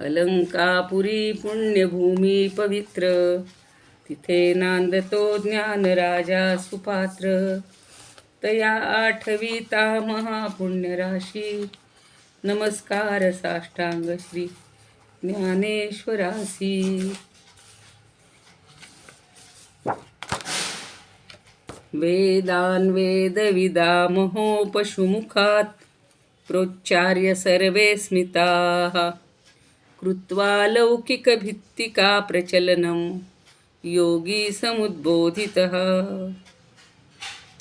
अलंकापुरी पुण्यभूमी पवित्र। तिथे नांदतो ज्ञान राजा सुपात्र। तया आठविता महापुण्यराशी। नमस्कार साष्टांग श्री ज्ञानेश्वरासी। वेदान् वेदविदामहो पशुमुखात्। प्रोच्चार्य सर्वे स्मिताः। कृत्वा लौकिकभित्तिका प्रचलनं योगी समुद्बोधितः।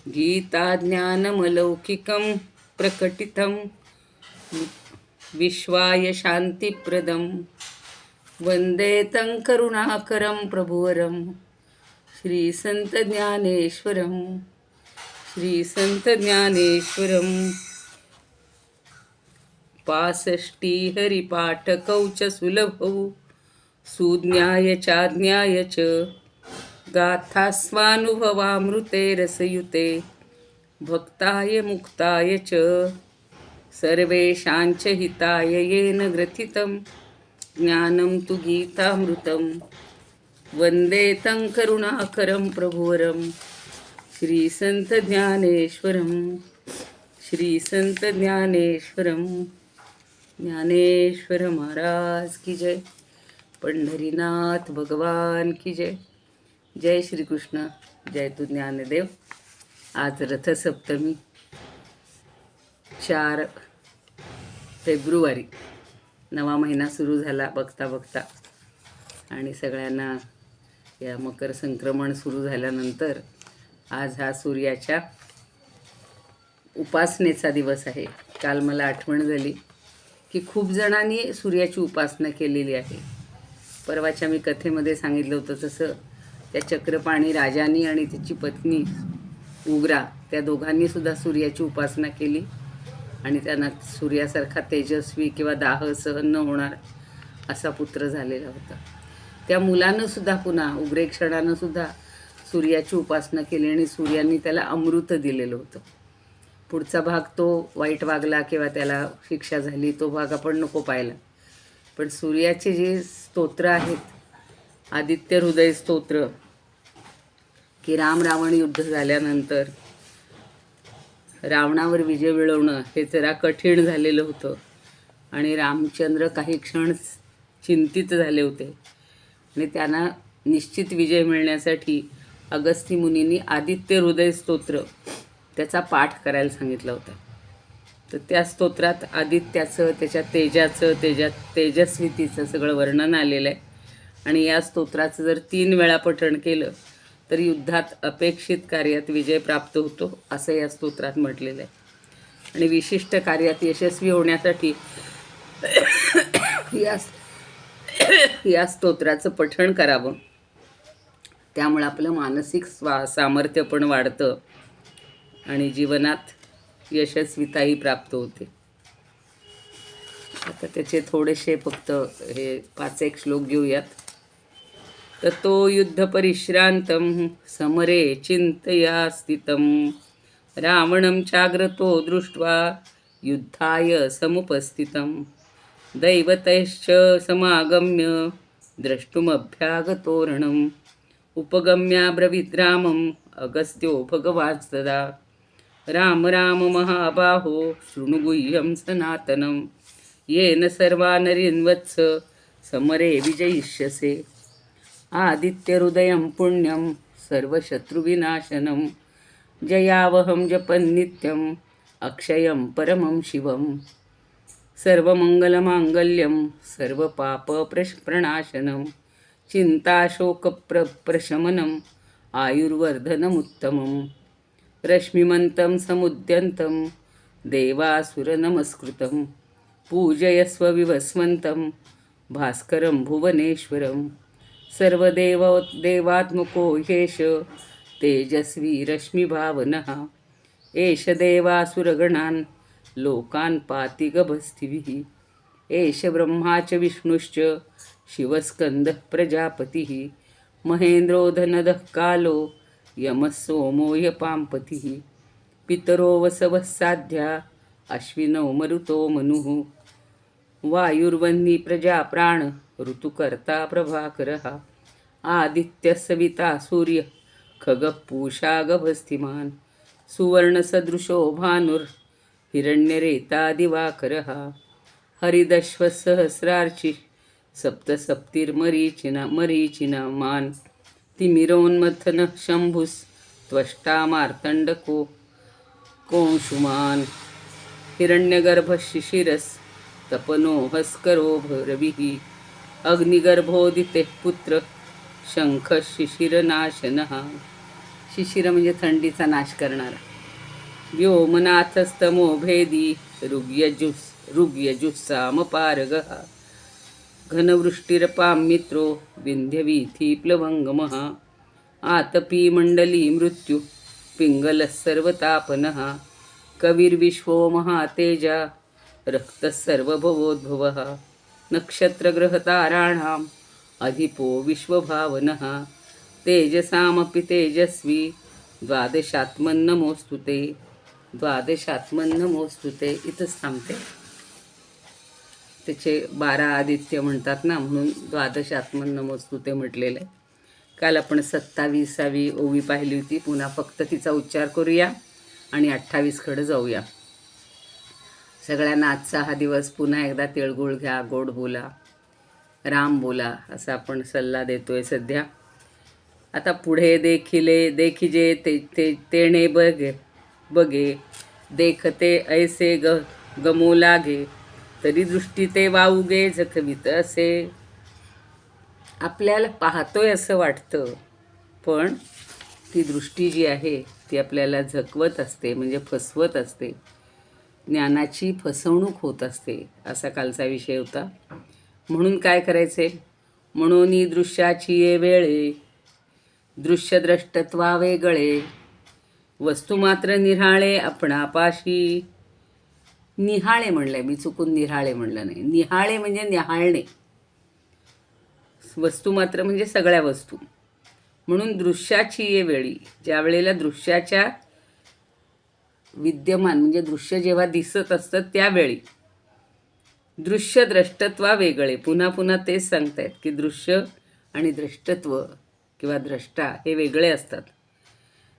गीताज्ञानमलौकिकं प्रकटितं विश्वाय शान्तिप्रदं। वन्दे तं करुणाकरं प्रभुवरं। श्रीसन्तज्ञानेश्वरं। श्रीसन्तज्ञानेश्वरम् पासष्टी हरिपाठकौ च सुलभौ सुज्ञाय चाज्ञाय च गाथास्वानुभवामृते रसयुते भक्ताय मुक्ताय च। सर्वेषाञ्च हिताय येन ग्रथितं ज्ञानं तु गीतामृतं वन्दे तं करुणाकरं प्रभुवरं श्रीसन्तज्ञानेश्वरं श्रीसन्तज्ञानेश्वरम्। ज्ञानेश्वर महाराज की जय. पंढरीनाथ भगवान की जय. जय श्रीकृष्ण. जय तू ज्ञानदेव. आज रथसप्तमी. चार फेब्रुवारी. नवा महिना सुरू झाला बघता बघता. आणि सगळ्यांना या मकर संक्रमण सुरू झाल्यानंतर आज हा सूर्याच्या उपासनेचा दिवस आहे. काल मला आठवण झाली. की खूप जणांनी सूर्याची उपासना केलेली आहे. परवाच्या मी कथेमध्ये सांगितलं होतं तसं त्या चक्रपाणी राजानी आणि त्याची पत्नी उग्रा त्या दोघांनी सुद्धा सूर्याची उपासना केली. आणि त्यांना सूर्यासारखा तेजस्वी किंवा दाह सहन न होणार असा पुत्र झालेला होता. त्या मुलानंसुद्धा पुन्हा उग्रेक्षणानंसुद्धा सूर्याची उपासना केली आणि सूर्याने त्याला अमृत दिलेलं होतं. पुढचा भाग तो वाईट वागला किंवा त्याला शिक्षा झाली तो भाग आपण नको पाहिला पण सूर्याचे जे स्तोत्र आहेत आदित्य हृदय स्तोत्र की राम रावण युद्ध झाल्यानंतर रावणावर विजय मिळवणं हे जरा कठीण झालेलं होतं. आणि रामचंद्र काही क्षण चिंतित झाले होते. आणि त्यांना निश्चित विजय मिळण्यासाठी अगस्ती मुनींनी आदित्य हृदय स्तोत्र त्याचा पाठ करायला सांगितलं होतं. तर त्या स्तोत्रात आदित्याचं त्याच्या तेजाचं तेजात तेजस्वितीचं सगळं वर्णन आलेलं आहे. आणि या स्तोत्राचं जर तीन वेळा पठण केलं तर युद्धात अपेक्षित कार्यात विजय प्राप्त होतो असं या स्तोत्रात म्हटलेलं आहे. आणि विशिष्ट कार्यात यशस्वी होण्यासाठी या या स्तोत्राचं पठण करावं. त्यामुळे आपलं मानसिक स्वा सामर्थ्य पण वाढतं. आणि जीवनात यशस्वीताही प्राप्त होते. आता त्याचे थोडेसे फक्त हे पाच एक श्लोक घेऊयात. ततो युद्धपरिश्रांतं समरे चिन्तया स्थितं रावणं चाग्रतो दृष्ट्वा युद्धाय समुपस्थितं दैवतैश्च समागम्य द्रष्टुमभ्यागतोरणम्. उपगम्याब्रवीद् रामम् अगस्त्यो भगवात्सदा राम राम महाबाहो शृणुगुह्यं सनातनं येन सर्वानरिन्वत्स समरे विजयिष्यसे। आदित्यहृदयं पुण्यं सर्वशत्रुविनाशनं। जयावहं जपन्नित्यम् अक्षयं परमं शिवं सर्वमङ्गलमाङ्गल्यं सर्वपापप्रणाशनं। प्रणाशनं चिन्ताशोकप्र प्रशमनम् रश्मिमन्तं समुद्यन्तं देवासुरनमस्कृतं पूजयस्वविवस्मन्तं भास्करं भुवनेश्वरं। सर्वदेव देवात्मको ह्येष तेजस्वी रश्मिभावनः। एष देवासुरगणान् लोकान् पाति गभस्तिभिः एष ब्रह्मा च विष्णुश्च शिवस्कन्दः प्रजापतिः। महेन्द्रो धनदः कालो यमः सोमो यपाम्पतिः पितरो वसवः साध्या अश्विनौ मरुतो मनुः। वायुर्वह्नि प्रजा प्राण ऋतुकर्ता प्रभाकरः। आदित्यसविता सूर्य। खगपूषा गभस्तिमान् सुवर्णसदृशो भानुर्। हिरण्यरेता दिवाकरः हरिदश्वसहस्रार्चि। सप्तसप्तिर्मरीचिना मरीचिनामान्। तिमिरोन्मथन शंभुस त्वष्टा मार्तंडको कोंशुमान हिरण्यगर्भ शिशिरस तपनो हस्करो रविः अग्निगर्भोदिते पुत्र शंख शिशिरनाशनः शिशिर म्हणजे थंडीचा नाश करणारा. व्योमनाथस्तमो भेदी ऋग्यजुस् ऋग्यजुस्सामपारगः घनवृष्टिरपां मित्रो विन्ध्यवीथीप्लवङ्गमः आतपी मण्डली मृत्यु पिङ्गलः सर्वतापनः। कविर्विश्वो महातेजा रक्तः सर्वभवोद्भवः। नक्षत्रग्रहताराणाम् अधिपो विश्वभावनः। तेजसामपि तेजस्वी द्वादशात्मन्नमोऽस्तु ते द्वादशात्मन्नमोऽस्तु ते इथंच थांबते त्याचे बारा आदित्य म्हणतात ना म्हणून द्वादश आत्मनमोस्तू ते म्हटलेलं आहे. काल आपण सत्तावीसावी ओवी पाहिली होती. पुन्हा फक्त तिचा उच्चार करूया आणि अठ्ठावीसकडे जाऊया. सगळ्यांना आजचा हा दिवस पुन्हा एकदा तिळगुळ घ्या गोड बोला राम बोला असा आपण सल्ला देतोय सध्या. आता पुढे देखिले देखिजे ते ते तेणे बघे बघे देखते ऐसे ग गमो लागे तरी दृष्टी ते वाऊगे जखवीत असे. आपल्याला पाहतोय असं वाटतं पण ती दृष्टी जी आहे ती आपल्याला झकवत असते म्हणजे फसवत असते. ज्ञानाची फसवणूक होत असते असा कालचा विषय होता. म्हणून काय करायचे? म्हणून दृश्याची ये वेळे दृश्यद्रष्टत्वा वेगळे वस्तू मात्र निराळे आपणापाशी. निहाळे म्हणलंय मी चुकून निराळे म्हणलं नाही. निहाळे म्हणजे निहाळणे वस्तू मात्र म्हणजे सगळ्या वस्तू. म्हणून दृश्याची ये वेळी ज्या वेळेला दृश्याच्या विद्यमान म्हणजे दृश्य जेव्हा दिसत असतं त्यावेळी दृश्य द्रष्टत्वा वेगळे. पुन्हा पुन्हा तेच सांगतायत की दृश्य आणि द्रष्टत्व किंवा द्रष्टा हे वेगळे असतात.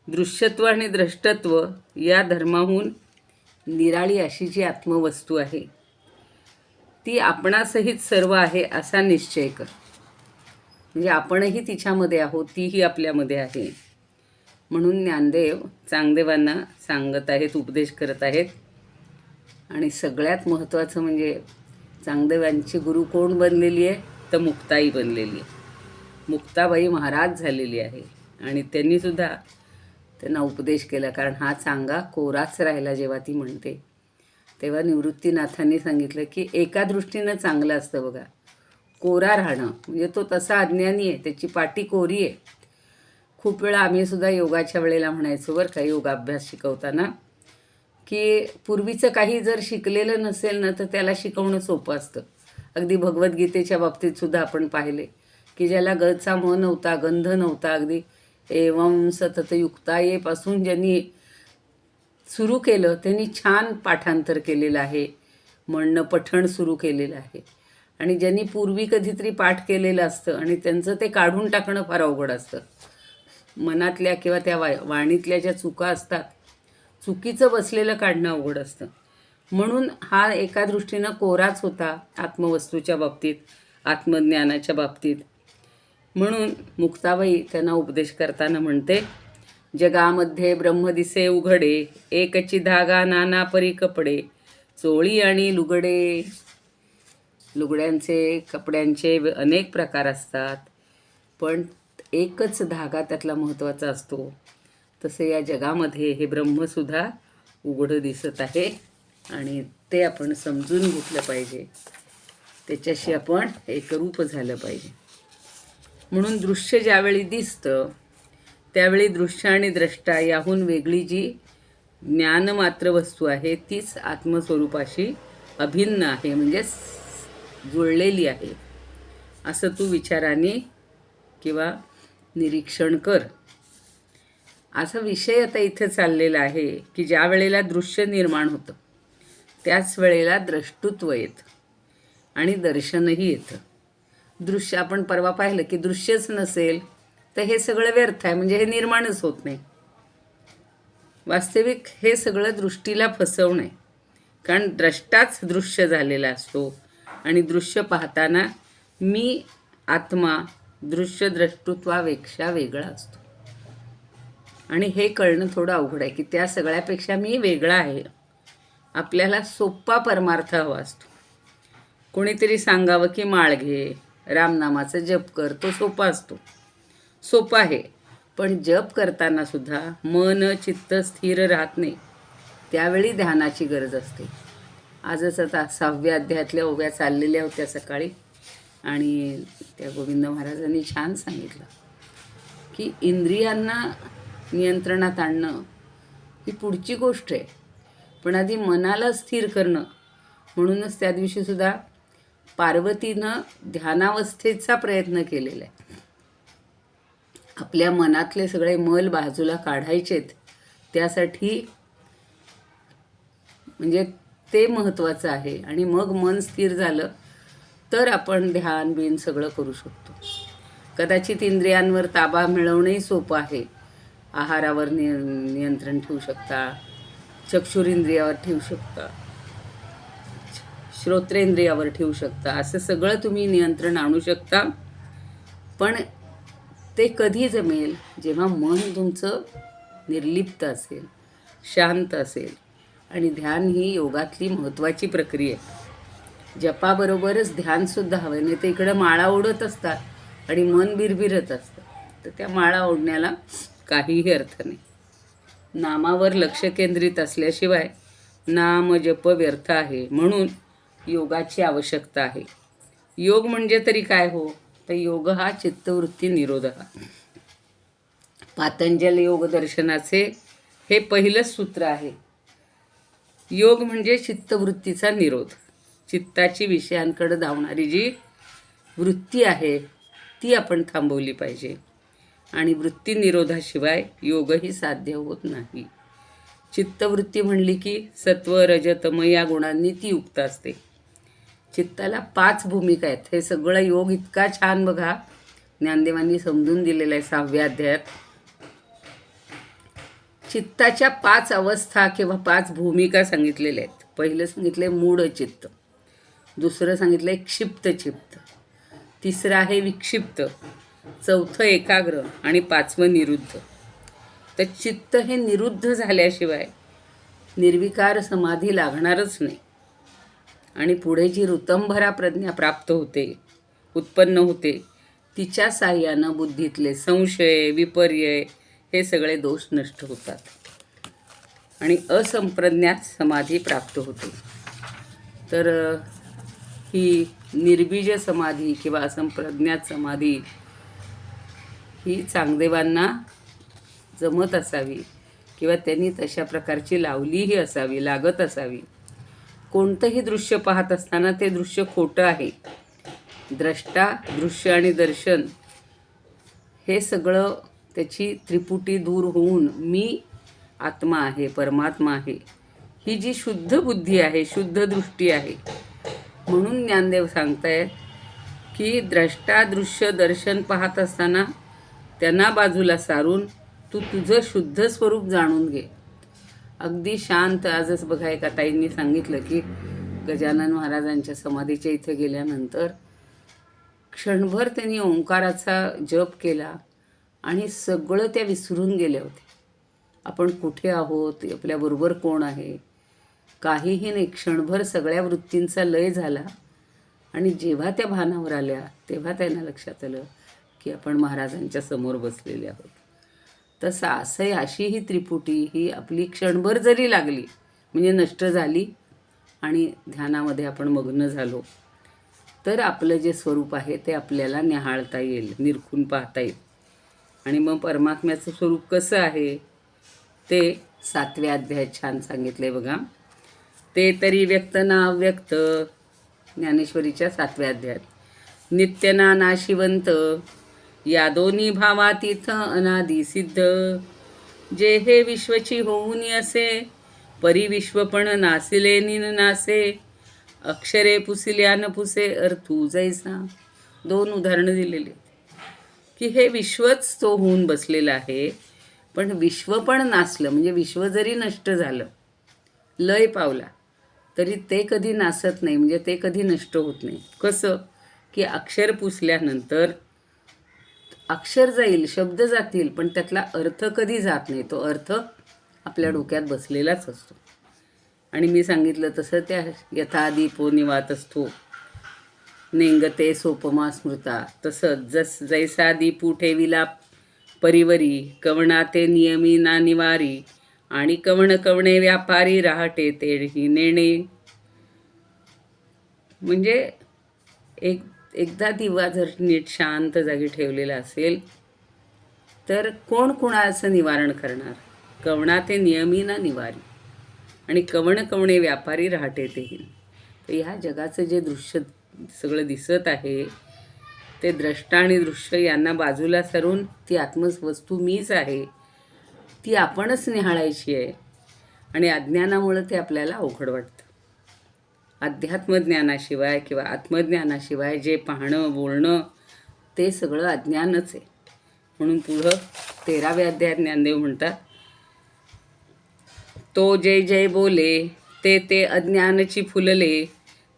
दृश्यत्व आणि द्रष्टत्व या धर्माहून निराळी अशी जी आत्मवस्तू आहे ती आपणासहित सर्व आहे असा निश्चय कर. म्हणजे आपणही तिच्यामध्ये आहोत तीही आपल्यामध्ये आहे. म्हणून ज्ञानदेव चांगदेवांना सांगत आहेत उपदेश करत आहेत. आणि सगळ्यात महत्त्वाचं म्हणजे चांगदेवांची गुरु कोण बनलेली आहे? तर मुक्ताई बनलेली आहे. मुक्ताबाई महाराज झालेली आहे. आणि त्यांनीसुद्धा त्यांना उपदेश केला. कारण हा चांगा कोराच राहिला जेव्हा ती म्हणते. तेव्हा निवृत्तीनाथांनी सांगितलं की एका दृष्टीनं चांगलं असतं बघा. कोरा राहणं. म्हणजे तो तसा अज्ञानी आहे. त्याची पाटी कोरी आहे. खूप वेळा आम्ही सुद्धा योगाच्या वेळेला म्हणायचो बरं का योगाभ्यास शिकवताना की पूर्वीचं काही जर शिकलेलं नसेल ना तर त्याला शिकवणं सोपं असतं. अगदी भगवद्गीतेच्या बाबतीत सुद्धा आपण पाहिले की ज्याला गचा म नव्हता गंध नव्हता अगदी एवं सततयुक्तायेपासून ज्यांनी सुरू केलं त्यांनी छान पाठांतर केलेलं आहे. म्हणणं पठण सुरू केलेलं आहे. आणि ज्यांनी पूर्वी कधीतरी पाठ केलेलं असतं आणि त्यांचं ते काढून टाकणं फार अवघड असतं. मनातल्या किंवा त्या वा वाणीतल्या ज्या चुका असतात चुकीचं बसलेलं काढणं अवघड असतं. म्हणून हा एका दृष्टीनं कोराच होता आत्मवस्तूच्या बाबतीत आत्मज्ञानाच्या बाबतीत. म्हणून मुक्ताबाई त्यांना उपदेश करताना म्हणते जगामध्ये ब्रह्म दिसे उघडे एकची धागा नाना परी कपडे चोळी आणि लुगडे. लुगड्यांचे कपड्यांचे अनेक प्रकार असतात पण एकच धागा त्यातला महत्त्वाचा असतो. तसे या जगामध्ये हे ब्रह्मसुद्धा उघडं दिसत आहे आणि ते आपण समजून घेतलं पाहिजे. त्याच्याशी आपण एकरूप झालं पाहिजे. म्हणून दृश्य ज्यावेळी दिसतं त्यावेळी दृश्य आणि द्रष्टा याहून वेगळी जी ज्ञानमात्र वस्तू आहे तीच आत्मस्वरूपाशी अभिन्न आहे म्हणजे जुळलेली आहे. असं तू विचाराने किंवा निरीक्षण कर. असा विषय आता इथे चाललेला आहे की ज्या वेळेला दृश्य निर्माण होतं त्याच वेळेला द्रष्टुत्व येतं आणि दर्शनही येतं. दृश्य आपण परवा पाहिलं की दृश्यच नसेल तर हे सगळं व्यर्थ आहे म्हणजे हे निर्माणच होत नाही. वास्तविक हे सगळं दृष्टीला फसवणं आहे कारण द्रष्टाच दृश्य झालेला असतो. आणि दृश्य पाहताना मी आत्मा दृश्य द्रष्टुत्वापेक्षा वेगळा असतो. आणि हे कळणं थोडं अवघड आहे की त्या सगळ्यापेक्षा मी वेगळा आहे. आपल्याला सोप्पा परमार्थ हवा असतो. कोणीतरी सांगावं की माळ घे रामनामाचा जप कर तो सोपा असतो. सोपा आहे. पण जप करताना सुद्धा मन चित्त स्थिर राहत नाही. त्यावेळी ध्यानाची गरज असते. आजच आता सहाव्या अध्यायातल्या ओव्या चाललेल्या होत्या सकाळी. आणि त्या गोविंद महाराजांनी छान सांगितलं की इंद्रियांना नियंत्रणात आणणं ही पुढची गोष्ट आहे. पण आधी मनाला स्थिर करणं. म्हणूनच त्या दिवशी सुद्धा पार्वतीनं ध्यानावस्थेचा प्रयत्न केलेला आहे. आपल्या मनातले सगळे मल बाजूला काढायचेत त्यासाठी म्हणजे ते महत्त्वाचं आहे. आणि मग मन स्थिर झालं तर आपण ध्यान बिन सगळं करू शकतो. कदाचित इंद्रियांवर ताबा मिळवणंही सोपं आहे. आहारावर निय नियंत्रण ठेवू शकता चक्षुर इंद्रियावर ठेवू शकता. श्रोत्रेंद्रियावर ठेवू शकता. असं सगळं तुम्ही नियंत्रण आणू शकता. पण ते कधी जमेल? जेव्हा मन तुमचं निर्लिप्त असेल शांत असेल आणि ध्यान ही योगातली महत्त्वाची प्रक्रिया आहे. जपाबरोबरच ध्यानसुद्धा हवं नाही तर इकडं माळा ओढत असतात आणि मन बिरबिरत असतं. तर त्या माळा ओढण्याला काहीही अर्थ नाही. नामावर लक्ष केंद्रित असल्याशिवाय नाम जप व्यर्थ आहे. म्हणून योगाची आवश्यकता आहे. योग म्हणजे तरी काय हो? तर योग हा चित्तवृत्ती निरोध हा. पातंजल योग दर्शनाचे हे पहिलंच सूत्र आहे. योग म्हणजे चित्तवृत्तीचा निरोध. चित्ताची विषयांकडे धावणारी जी वृत्ती आहे ती आपण थांबवली पाहिजे. आणि वृत्ती निरोधाशिवाय योगही साध्य होत नाही. चित्तवृत्ती म्हणली की सत्व रजतम या गुणांनी ती युक्त असते. चित्ताला पाच भूमिका आहेत. हे सगळं योग इतका छान बघा. ज्ञानदेवांनी समजून दिलेलं आहे सहाव्या अध्यायात. चित्ताच्या पाच अवस्था किंवा पाच भूमिका सांगितलेल्या आहेत. पहिलं सांगितलं आहे मूढ चित्त. दुसरं सांगितलं आहे क्षिप्त चित्त. तिसरं आहे विक्षिप्त. चौथं एकाग्र आणि पाचवं निरुद्ध. तर चित्त हे निरुद्ध झाल्याशिवाय निर्विकार समाधी लागणारच नाही. आणि पुढे जी ऋतंभरा प्रज्ञा प्राप्त होते उत्पन्न होते तिच्या साह्यानं बुद्धीतले संशय विपर्यय हे सगळे दोष नष्ट होतात. आणि असंप्रज्ञात समाधी प्राप्त होते. तर ही निर्बीज समाधी किंवा असंप्रज्ञात समाधी ही चांगदेवांना जमत असावी किंवा त्यांनी तशा प्रकारची लावलीही असावी लागत असावी. कोणतंही दृश्य पाहत असताना ते दृश्य खोटं आहे. द्रष्टा दृश्य आणि दर्शन हे सगळं त्याची त्रिपुटी दूर होऊन मी आत्मा आहे परमात्मा आहे. ही जी शुद्ध बुद्धी आहे शुद्ध दृष्टी आहे. म्हणून ज्ञानदेव सांगतायत की द्रष्टा दृश्य दर्शन पाहत असताना त्यांना बाजूला सारून तू तुझं शुद्ध स्वरूप जाणून घे. अगदी शांत आजच बघा एका ताईंनी सांगितलं की गजानन महाराजांच्या समाधीच्या इथे गेल्यानंतर क्षणभर त्यांनी ओंकाराचा जप केला आणि सगळं त्या विसरून गेल्या होत्या आपण कुठे आहोत? आपल्याबरोबर कोण आहे? काहीही नाही. क्षणभर सगळ्या वृत्तींचा लय झाला. आणि जेव्हा त्या भानावर आल्या तेव्हा त्यांना लक्षात आलं की आपण महाराजांच्या समोर बसलेले आहोत. तसं असं अशी ही त्रिपुटी ही आपली क्षणभर जरी लागली म्हणजे नष्ट झाली आणि ध्यानामध्ये आपण मग्न झालो तर आपलं जे स्वरूप आहे ते आपल्याला निहाळता येईल निरखून पाहता येईल. आणि मग परमात्म्याचं स्वरूप कसं आहे ते सातव्या अध्यायात छान सांगितले बघा. ते तरी व्यक्त ना अव्यक्त ज्ञानेश्वरीच्या सातव्या अध्यायात. नित्यना नाशिवंत या दोन्ही भावातीथ अनादी सिद्ध. जे हे विश्वची होऊन असे परिविश्व पण नासिले निन नासे. अक्षरे पुसिल्या न पुसे अर्थू जैसा. दोन उदाहरणं दिलेली की हे विश्वच तो होऊन बसलेलं आहे पण विश्व पण नासलं म्हणजे विश्व जरी नष्ट झालं लय पावला तरी ते कधी नासत नाही म्हणजे ते कधी नष्ट होत नाही. कसं? की अक्षर पुसल्यानंतर अक्षर जाईल शब्द जातील पण त्यातला अर्थ कधी जात नाही. तो अर्थ आपल्या डोक्यात बसलेलाच असतो. आणि मी सांगितलं तसं त्या यथा निवात असतो नेंगते सोपमा स्मृता. तसंच जस जैसा दीपू ठेविला परिवरी कवणाते नियमी ना निवारी आणि कवण कवणे व्यापारी राहाटे ते ही नेणे. म्हणजे एक एकदा दिवा जर नीट शांत जागी ठेवलेला असेल तर कोण कुणाचं निवारण करणार? कवणाते नियमी ना निवारी. आणि कवण कवणे व्यापारी राहते तेही तर ह्या जगाचं जे दृश्य सगळं दिसत आहे ते द्रष्टा आणि दृश्य यांना बाजूला सरून ती आत्मवस्तू मीच आहे ती आपणच निहाळायची आहे. आणि अज्ञानामुळं ते आपल्याला अवघड वाटतं. अध्यात्मज्ञानाशिवाय किंवा आत्मज्ञानाशिवाय जे पाहणं बोलणं ते सगळं अज्ञानच आहे. म्हणून पुढं तेराव्या अध्यायात ज्ञानदेव म्हणतात तो जे जय बोले ते ते अज्ञानची फुलले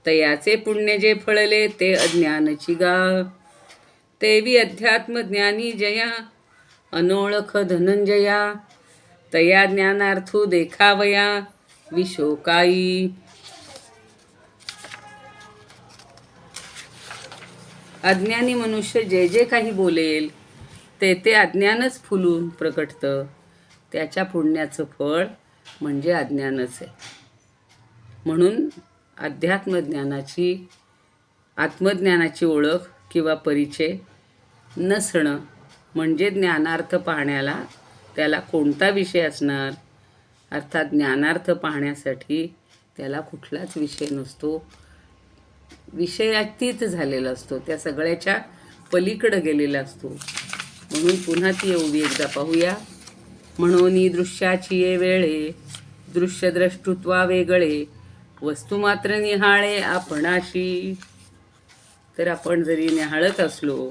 तयाचे पुण्य जे फळले ते अज्ञानची गा तेवी अध्यात्मज्ञानी जया अनोळख धनंजया तया ज्ञानार्थू देखावया विशोकाई. अज्ञानी मनुष्य जे जे काही बोलेल ते ते अज्ञानच फुलून प्रकटतं. त्याच्या पुण्याचं फळ म्हणजे अज्ञानच आहे. म्हणून अध्यात्मज्ञानाची आत्मज्ञानाची ओळख किंवा परिचय नसणं म्हणजे ज्ञानार्थ पाहण्याला त्याला कोणता विषय असणार? अर्थात ज्ञानार्थ पाहण्यासाठी त्याला कुठलाच विषय नसतो. विषयातीत झालेला असतो. त्या सगळ्याच्या पलीकडं गेलेला असतो. म्हणून पुन्हा ती एवढी एकदा पाहूया. म्हणून दृश्याची ये वेळे दृश्यद्रष्टुत्वा वेगळे वस्तू मात्र निहाळे आपणाशी. तर आपण जरी निहाळत असलो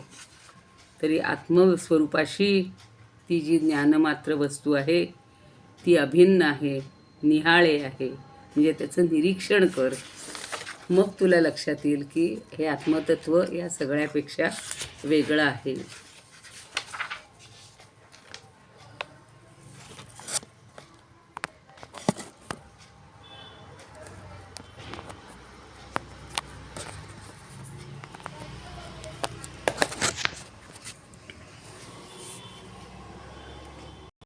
तरी आत्मस्वरूपाशी ती जी ज्ञानमात्र वस्तू आहे ती अभिन्न आहे निहाळे आहे. म्हणजे त्याचं निरीक्षण कर. मग तुला लक्षात येईल की हे आत्मतत्व या सगळ्यापेक्षा वेगळं आहे.